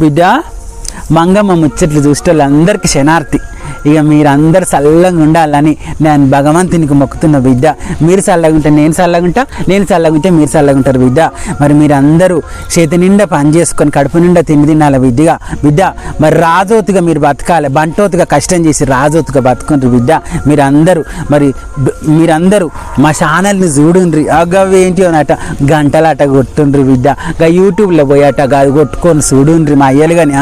బిడ్డ మంగమ్మ ముచ్చట్లు చూస్తే వాళ్ళందరికీ శనార్థి ఇక మీరందరు చల్లగా ఉండాలని నేను భగవంతునికి మొక్కుతున్న బిడ్డ. మీరు చల్లగా ఉంటే నేను చల్లగా ఉంటా నేను చల్లగా ఉంటే మీరు చల్లగా ఉంటారు బిడ్డ. మరి మీరందరూ చేతి నిండా పని చేసుకొని కడుపు నిండా తిండి తినాలి బిడ్డగా. బిడ్డ మరి రాజోతుగా మీరు బతకాలి బంటోతుగా కష్టం చేసి రాజోతుగా బతుకుంటారు బిడ్డ. మీరందరూ మరి మీరందరూ మా ఛానల్ని చూడుండ్రి. అగవేంటి అనట గంటలాట కొట్టుండ్రి బిడ్డ. గా యూట్యూబ్లో పోయాట అది కొట్టుకొని చూడుండ్రి మా అయ్యలు కానీ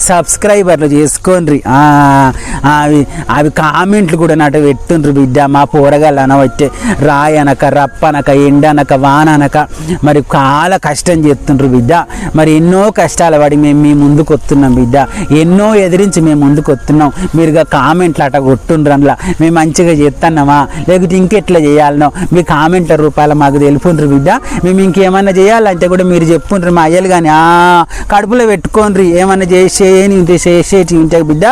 సబ్స్క్రైబర్లు చేసుకోండ్రి. ఆ, అవి అవి కామెంట్లు కూడా నాట పెట్టుండ్రు బిడ్డ. మా పోరగాళ్ళు అనవచ్చే రాయనక రప్పనక ఎండనక వాననక మరి చాలా కష్టం చేస్తుండ్రు బిడ్డ. మరి ఎన్నో కష్టాలు పడి మేము మీ ముందుకు వస్తున్నాం బిడ్డ. ఎన్నో ఎదిరించి మేము ముందుకు వస్తున్నాం మీరుగా కామెంట్లు అట కొట్టుండ్రు అందులో. మేము మంచిగా చేస్తున్నామా లేకపోతే ఇంకెట్లా చేయాలనో? మీ కామెంట్ల రూపాయలు మాకు తెలుపుండ్రు బిడ్డ. మేము ఇంకేమన్నా చేయాలంటే కూడా మీరు చెప్పుండ్రు మా అయ్యలు కానీ ఆ కడుపులో పెట్టుకోండ్రి. ఏమన్నా చేసేయని చేసేటి ఉంటే బిడ్డ.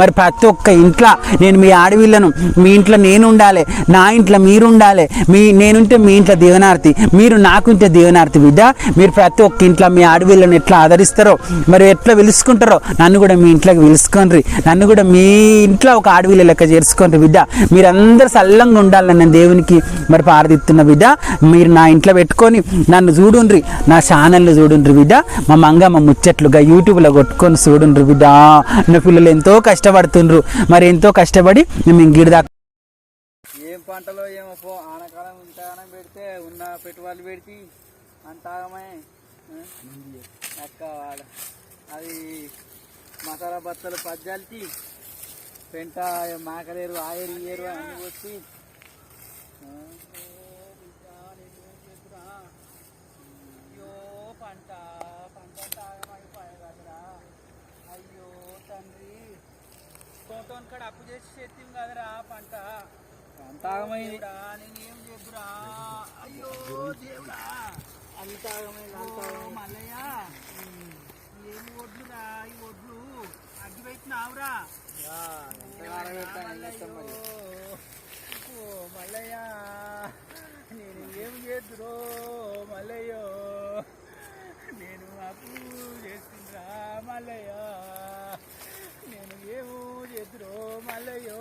మరి ప్రతి ఒక్క ఇంట్లో నేను మీ ఆడవిళ్ళను మీ ఇంట్లో నేను ఉండాలి నా ఇంట్లో మీరు ఉండాలి మీ నేనుంటే మీ ఇంట్లో దీవనార్థి మీరు నాకుంటే దీవనార్థి బిడ్డ. మీరు ప్రతి ఒక్క ఇంట్లో మీ ఆడవిళ్ళను ఎట్లా ఆదరిస్తారో మరి ఎట్లా పిలుచుకుంటారో నన్ను కూడా మీ ఇంట్లోకి పిలుచుకోండి నన్ను కూడా మీ ఇంట్లో ఒక ఆడవిళ్ళ లెక్క చేర్చుకోండి బిడ్డ. మీరందరూ సల్లంగా ఉండాలని నేను దేవునికి మరి పారదిత్తున్న బిడ్డ. మీరు నా ఇంట్లో పెట్టుకొని నన్ను చూడుండ్రి నా ఛానల్ని చూడుండ్రి బిడ్డ. మా మంగమ్మ ముచ్చట్లుగా యూట్యూబ్లో కొట్టుకొని చూడుండ్రి బిడ్డ. నా పిల్లలు ఎంతో కష్టపడుతుండ్రు. మరి ఎంతో కష్టపడి మేము గిడి ఏం పంటలో ఏమో పో ఆనకాలం ఇంతగానం పెడితే ఉన్న పెట్టుబడులు పెడితే అంతాగమే అక్క అది మసాలా బత్తలు పజ్జాల్చి పెంట మాకలేరు ఆయరు ఏరు అన్ని వచ్చి అయ్యో పంట పంట తాగమైపోయా కదరా అయ్యో తండ్రి తోటోన్ కాడ అప్పు చేసి చేతిం కదరా పంట. అంతాగమైంది. నేనేం చెప్పురా అయ్యో దేవుడా. అంతాగమైంది మల్లయ్య ఏం ఒడ్లురా ఈ ఒడ్లు అగ్గి పెట్టినావురా ఓ మల్లయ్య నేను ఏం చేద్దురో మల్లయ్యో నేను అప్పు చేస్తుండ్రా మల్లయ్య నేను ఏమో చేతురో మల్లయ్యో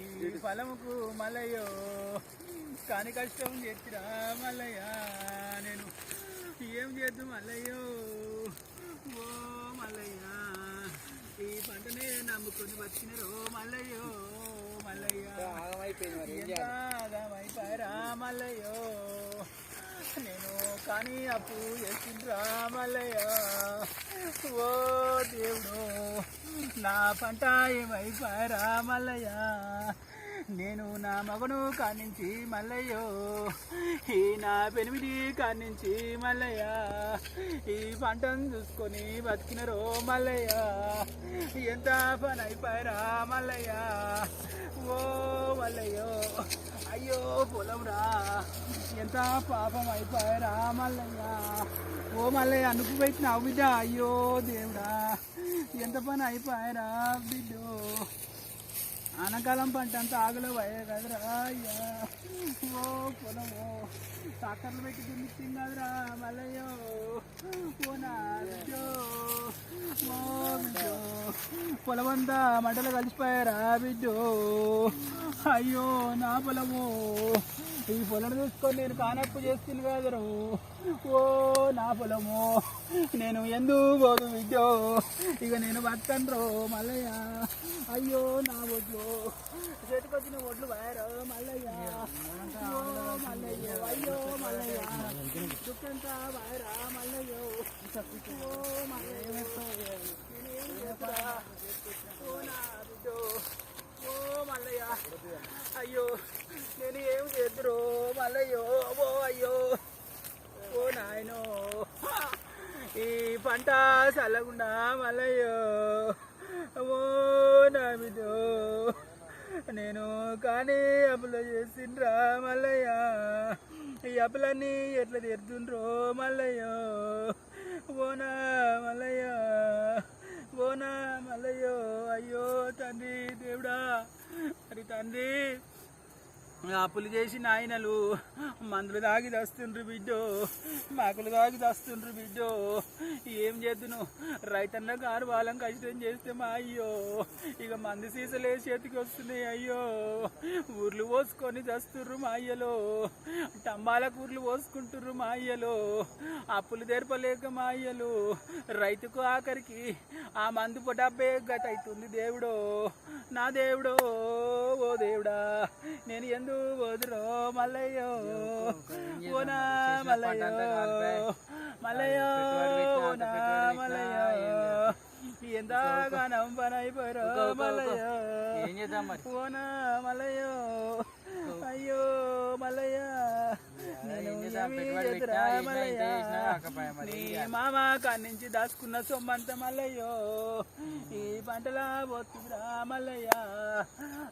ఈ ఫలముకు మల్లయ్యో కాని కష్టం చేతిరా మల్లయ్య నేను. ఏం చేద్దు మల్లయ్యో? ఓ మల్లయ్య ఈ పంటనే నమ్ముకొని బతికినరో మల్లయ్యో మల్లయ్య. ఆగమైపోయారా మల్లయ్యో? నేను కానీ అప్పు చేసిండ్రా మల్లయ్య. ఓ దేవుడు నా పంట ఏమైపోయారా మల్లయ్య? నేను నా మగను కానించి మల్లయ్యో. ఈ నా పెనిమిది కానించి మల్లయ్య. ఈ పంటను చూసుకొని బతికినరో మల్లయ్య. ఎంత పని అయిపోయారా మల్లయ్య. ఓ మల్లయ్యో. అయ్యో పొలం రా ఎంత పాపం అయిపోయారా మల్లయ్య. ఓ మల్లయ్య అనుకు పెట్టినావు బిడ్డ? అయ్యో దేవుడా. ఎంత పని అయిపోయారా బిడ్డో. ఆనకాలం పంట అంతా ఆగలో అయ్యా కదరా. అయ్యా. ఓ పొలము. సాకర్లు పెట్టి దున్నిచ్చింది కదరా మల్లయ్యో. ఓ నా బిడ్డో ఓ బిడ్డో. పొలమంతా మంటలు కలిసిపోయారా బిడ్డో. అయ్యో నా పొలము. ఈ పొలం చూసుకొని నేను కానప్పు చేస్తుంది కాదరు ఓ నా పొలము నేను ఎందుకు పోదు విద్యో ఇక నేను బతకన్రో మల్లయ్య. అయ్యో నా ఒడ్లు. చేతికొచ్చిన ఒడ్లు వాయరు మల్లయ్య. ఓ మల్లయ్య. అయ్యో మల్లయ్య. చుట్టంతా వాయరా మల్లయ్యో. ఓ మల్లయ్య. ఓ నా బిడ్డో ఓ మల్లయ్య అయ్యో నేను ఏం చేద్దరు మల్లయ్యో ఓ అయ్యో ఓ నాయనో. ఈ పంట చల్లకుండా మల్లయ్యో ఓ నా బిడ్డో నేను కానీ అప్పులు చేసిండ్రా మల్లయ్య. ఈ అప్పులన్నీ ఎట్లా తీరుతుండ్రో మల్లయ్యో. ఓనా మల్లయ్య ఓనా మల్లయ్యో. అయ్యో తండ్రి దేవుడా మరి తండ్రి అప్పులు చేసి నాయనలు మందులు తాగి దస్తుండ్రు బిడ్డో మాకులు తాగి దస్తుండ్రు బిడ్డో. ఏం చేద్దును? రైతన్న గారు వాళ్ళం కష్టం చేస్తే మా అయ్యో ఇక మంది సీసలే చేతికి వస్తున్నాయి అయ్యో. ఊర్లు పోసుకొని దస్తుర్రు మా అయ్యలో టంబాలకు కూర్లు పోసుకుంటుర్రు మా అయ్యలో అప్పులు తెరపలేక మా అయ్యలు. రైతుకు ఆఖరికి ఆ మందు డబ్బే గత అవుతుంది దేవుడో నా దేవుడో. ఓ దేవుడా నేను ఎందు వదురో మల్లయ్యో? ఓ నా మల్లయ్యో మల్లయ్యో ఓ నా మల్లయ్యో. ఎంతగానం పనైపోరో మల్లయ్యో. ఏం చేద్దాం మరి? ఓ నా మల్లయ్యో. అయ్యో మల్లయ్య. నేను ఏమీ చేతురా మల్లయ్య. నీ మామ కాన్నించి దాచుకున్న సొమ్మంత మల్లయ్యో. ఈ పంటలా పోతుందిరా మల్లయ్య.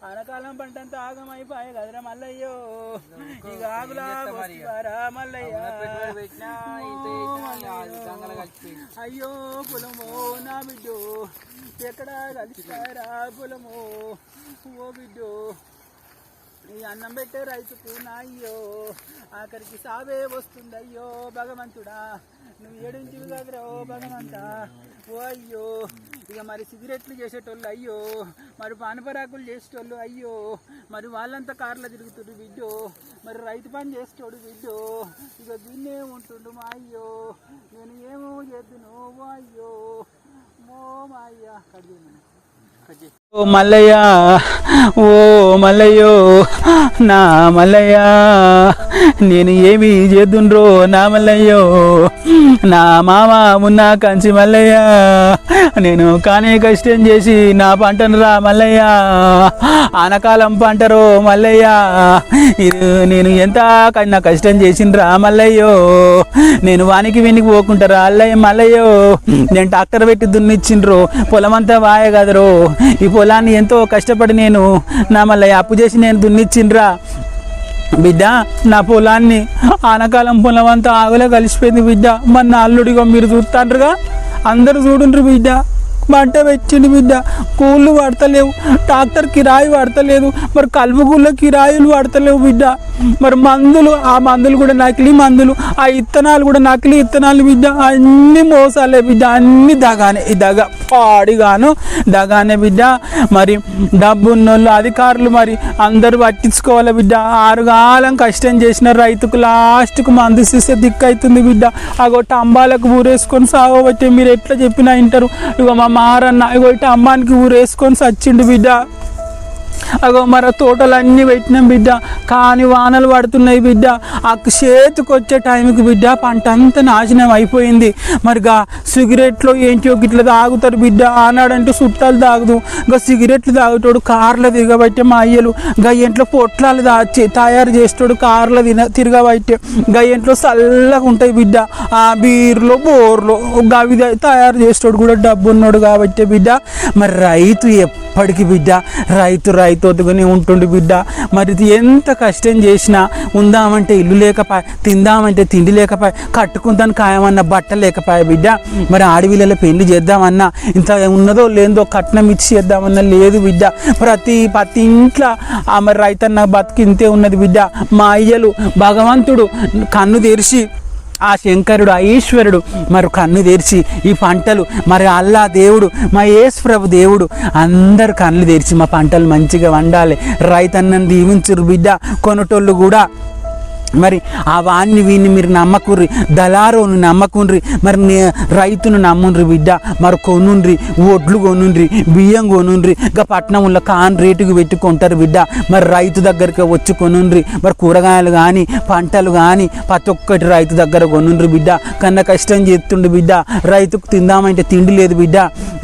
అనకాలం పంట అంతా ఆగమైపోయాయి కదరా మల్లయ్యో. ఇక ఆగులా పోస్తుందిరా మల్లయ్య. అయ్యో పొలమో నా బిడ్డో. ఎక్కడ కలిసిపోయారా పొలమో? ఓ బిడ్డో. ఈ అన్నం పెట్టే రైతుకు నా అయ్యో ఆఖరికి సావే వస్తుంది అయ్యో భగవంతుడా. నువ్వు ఏడింటివి కదరా ఓ భగవంతా. ఓ అయ్యో ఇక మరి సిగరెట్లు చేసేటోళ్ళు అయ్యో మరి పానపరాకులు చేసేటోళ్ళు అయ్యో మరి వాళ్ళంతా కార్లో తిరుగుతుడు బిడ్డో మరి రైతు పని చేసేటోడు బిడ్డో ఇక దీన్నే ఉంటుండు మా అయ్యో నేను ఏమో చేద్దును ఓ అయ్యో. మో మా అయ్యా. కడిగి ఓ మల్లయ్య ఓ మల్లయ్యో నా మల్లయ్య నేను ఏమి చేద్దుండ్రో నా మల్లయ్యో నా మామ ఉన్న కంచి మల్లయ్య నేను కానే కష్టం చేసి నా పంటను రా మల్లయ్య ఆనకాలం పంటరో మల్లయ్య ఇది నేను ఎంత కన్నా కష్టం చేసిండ్రా మల్లయ్యో నేను వానికి వెనికి పోకుంటారా అల్లయ్య మల్లయ్యో నేను ట్రాక్టర్ పెట్టి దున్నిచ్చిండ్రు పొలం అంతా వాయ కదరో పొలాన్ని ఎంతో కష్టపడి నేను నా మళ్ళీ అప్పు చేసి నేను దున్నిచ్చిండ్రా. బిడ్డ నా పొలాన్ని ఆనకాలం పొలం అంతా ఆగులో కలిసిపోయింది బిడ్డ. మన అల్లుడిగా మీరు చూస్తాండ్రుగా? అందరూ చూడుండ్రు బిడ్డ. మంట పెట్టిండు బిడ్డ. కూళ్ళు పడతలేవు. ట్రాక్టర్ కిరాయి పడతలేదు. మరి కలుపుగుళ్ళ కిరాయిలు పడతలేవు బిడ్డ. మరి మందులు ఆ మందులు కూడా నకిలీ మందులు ఆ ఇత్తనాలు కూడా నకిలీ ఇత్తనాలు బిడ్డ. అన్ని మోసాలే బిడ్డ. అన్ని దగానే. ఈ దగ పాడిగాను. దగానే బిడ్డ. మరి డబ్బున్నోళ్ళు అధికారులు మరి అందరూ పట్టించుకోవాలి బిడ్డ. ఆరుగాలం కష్టం చేసిన రైతుకు లాస్ట్కు మందు చూస్తే దిక్కు అవుతుంది బిడ్డ. అగో టంబాలకు ఊరేసుకొని సాగబట్టే మీరు ఎట్లా చెప్పినా వింటారు. ఇక మా మారన్న. ఇగో ఇటు అమ్మానికి ఊరేసుకొని సచ్చిండు బిడ్డ. అగో మన తోటలన్నీ పెట్టినాం బిడ్డ. కానీ వానలు పడుతున్నాయి బిడ్డ. ఆ చేతికి వచ్చే టైంకి బిడ్డ పంట అంతా నాశనం అయిపోయింది. మరిగా సిగరెట్లో ఏంటో ఇట్లా తాగుతారు బిడ్డ. ఆనాడంటే చుట్టాలు తాగుదు. ఇంకా సిగరెట్లు తాగుతాడు కార్లో దిగబట్టే మా అయ్యలు. గయ్యంట్లో పొట్లాలు దాచి తయారు చేస్తాడు కార్లో తిన తిరగబట్టే. గయ్యంట్లో ఇంట్లో చల్లగా ఉంటాయి బిడ్డ. ఆ బీర్లో బోర్లో గవి తయారు చేస్తాడు కూడా డబ్బు ఉన్నాడు కాబట్టి బిడ్డ. మరి రైతు ఎప్పటికి బిడ్డ? రైతు రైతు ఒతుకుని ఉంటుండు బిడ్డ. మరి ఇది ఎంత కష్టం చేసినా ఉందామంటే ఇల్లు లేకపోయా తిందామంటే తిండి లేకపోయా కట్టుకుందాని ఖాయమన్న బట్ట లేకపోయా బిడ్డ. మరి ఆడవిళ్ళ పెళ్ళి చేద్దామన్నా ఇంత ఉన్నదో లేదో కట్నం ఇచ్చి చేద్దామన్నా లేదు బిడ్డ. ప్రతి ప్రతి ఇంట్లో ఆ మరి రైతన్న బతికి ఇంతే ఉన్నది బిడ్డ. మా అయ్యలు భగవంతుడు కన్ను తెరిచి ఆ శంకరుడు ఆ ఈశ్వరుడు మరి కన్ను తెరిచి ఈ పంటలు మరి అల్లా దేవుడు మా యేసు ప్రభు దేవుడు అందరు కన్ను తెరిచి మా పంటలు మంచిగా వండాలి. రైతన్నని దీవించురు బిడ్డ కొనటోళ్ళు కూడా మరి ఆ వాణ్ణి వీణ్ణి మీరు నమ్మకుర్రి దళారోను నమ్మకుండ్రి మరి నే- రైతును నమ్ముండ్రి బిడ్డ మరి కొనుండ్రి ఒడ్లు కొనుండ్రి బియ్యం కొనుండ్రి ఇంకా పట్నంలో కాన్ రేటుకు పెట్టుకుంటారు బిడ్డ మరి రైతు దగ్గరికి వచ్చి కొనుండ్రి మరి కూరగాయలు కానీ పంటలు కానీ ప్రతి ఒక్కటి రైతు దగ్గర కొనుండ్రి బిడ్డ కన్నా కష్టం చేస్తుండు బిడ్డ రైతుకు తిందామంటే తిండి లేదు బిడ్డ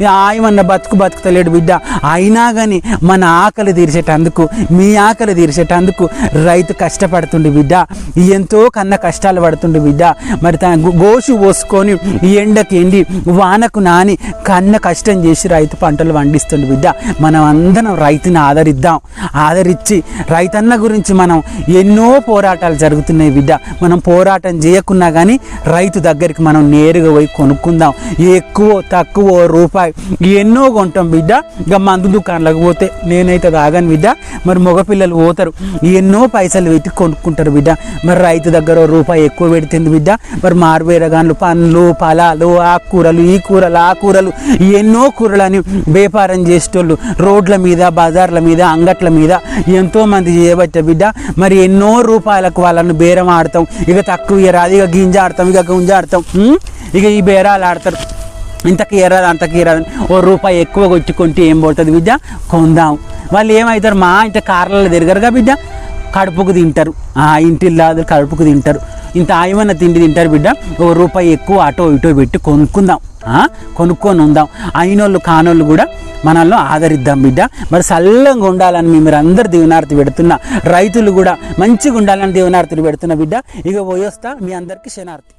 ఆయమన్న బతుకు బతుకుతలేడు బిడ్డ. అయినా కానీ మన ఆకలి తీర్చేటందుకు మీ ఆకలి తీర్చేటందుకు రైతు కష్టపడుతుండు బిడ్డ. ఎంతో కన్న కష్టాలు పడుతుండు బిడ్డ. మరి తన గో- గోషు పోసుకొని ఈ ఎండకి ఎండి వానకు నాని కన్న కష్టం చేసి రైతు పంటలు పండిస్తుండు బిడ్డ. మనం అందరం రైతుని ఆదరిద్దాం. ఆదరించి రైతన్న గురించి మనం ఎన్నో పోరాటాలు జరుగుతున్నాయి బిడ్డ. మనం పోరాటం చేయకున్నా కానీ రైతు దగ్గరికి మనం నేరుగా పోయి కొనుక్కుందాం. ఎక్కువ తక్కువ రూపాయి బాయ్ ఎన్నో కొంటాం బిడ్డ ఇక మందు దుకాణాలకు పోతే నేనైతే తాగాను బిడ్డ. మరి మగపిల్లలు పోతారు. ఎన్నో పైసలు పెట్టి కొనుక్కుంటారు బిడ్డ. మరి రైతు దగ్గర రూపాయి ఎక్కువ పెడుతుంది బిడ్డ. మరి మారువేరగాన్లు పండ్లు ఫలాలు ఆకుకూరలు ఈ కూరలు ఆ కూరలు. ఎన్నో కూరలని వ్యాపారం చేసేటోళ్ళు రోడ్ల మీద బజార్ల మీద అంగట్ల మీద ఎంతో మంది బిడ్డ. మరి ఎన్నో రూపాయలకు వాళ్ళను బేరం ఆడతాం. ఇక తక్కువ రాదు ఇక గింజ ఆడతాం ఇక గుంజ ఆడతాం. ఇక ఈ బేరాలు ఆడతారు. ఇంతకి ఎర్రదు అంతకి ఎర్రదు ఓ రూపాయి ఎక్కువ కొట్టుకుంటే ఏం పోతుంది బిడ్డ? కొందాం. వాళ్ళు ఏమవుతారు మా ఇంత కార్లలో తిరగరుగా బిడ్డ? కడుపుకు తింటారు. ఆ ఇంటిల్లాదు కడుపుకు తింటారు. ఇంత ఆయమన్న తిండి తింటారు బిడ్డ? ఓ రూపాయి ఎక్కువ అటో ఇటో పెట్టి కొనుక్కుందాం. కొనుక్కొని ఉందాం. అయినోళ్ళు కానోళ్ళు కూడా మనల్ని ఆదరిద్దాం బిడ్డ. మరి చల్లంగా ఉండాలని మేము అందరు దీవనార్తి పెడుతున్నా. రైతులు కూడా మంచిగా ఉండాలని దీవనార్తులు పెడుతున్న బిడ్డ. ఇక పోయొస్తా మీ అందరికీ శనార్థి